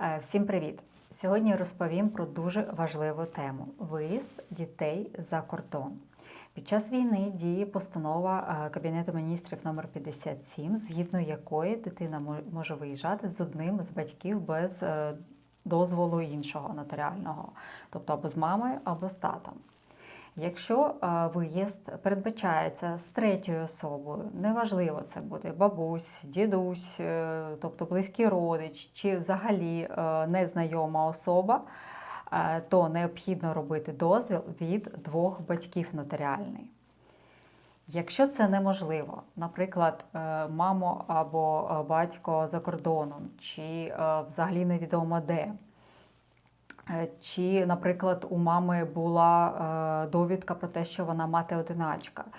Е, Всім привіт! Сьогодні розповім про дуже важливу тему виїзд дітей за кордон. Під час війни діє постанова е, Кабінету міністрів номер 57, згідно якої дитина мо- може виїжджати з одним з батьків без е, дозволу іншого нотаріального, тобто або з мамою, або з татом. Якщо е, виїзд передбачається з третьою особою, неважливо, це буде бабусь, дідусь, е, тобто близький родич чи взагалі е, незнайома особа, то необхідно робити дозвіл від двох батьків нотаріальний. Якщо це неможливо, наприклад, мамо або батько за кордоном, чи взагалі невідомо де, Чи, наприклад, у мами була е, довідка про те, що вона мати-одиначка, е,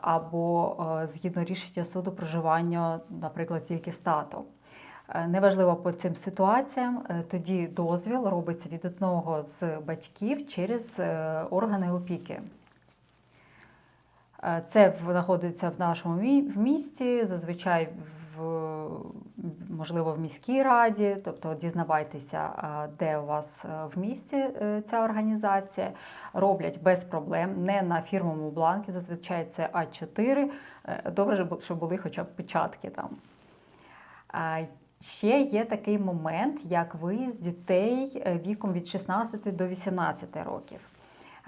або е, згідно рішення суду проживання, наприклад, тільки з татом. Е, Неважливо по цим ситуаціям, е, тоді дозвіл робиться від одного з батьків через е, органи опіки. Е, Це знаходиться в нашому місті, зазвичай в можливо в міській раді, тобто дізнавайтеся, де у вас е, в місті е, ця організація. Роблять без проблем, не на фірмовому бланкі, зазвичай це А4. Е, Добре, щоб були хоча б печатки там. Ще є такий момент, як виїзд дітей віком від 16 до 18 років.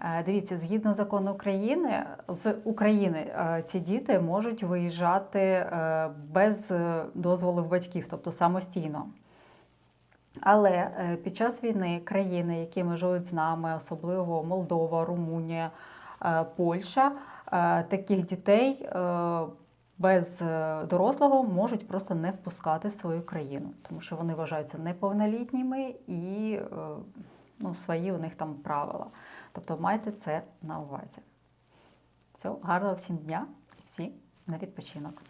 Е, Дивіться, згідно закону України, з України е, ці діти можуть виїжджати е, без дозволу батьків, тобто самостійно. Але під час війни країни, які межують з нами, особливо Молдова, Румунія, Польща, таких дітей без дорослого можуть просто не впускати в свою країну, тому що вони вважаються неповнолітніми і ну, свої у них там правила. Тобто майте це на увазі. Все, гарного всім дня всі на відпочинок.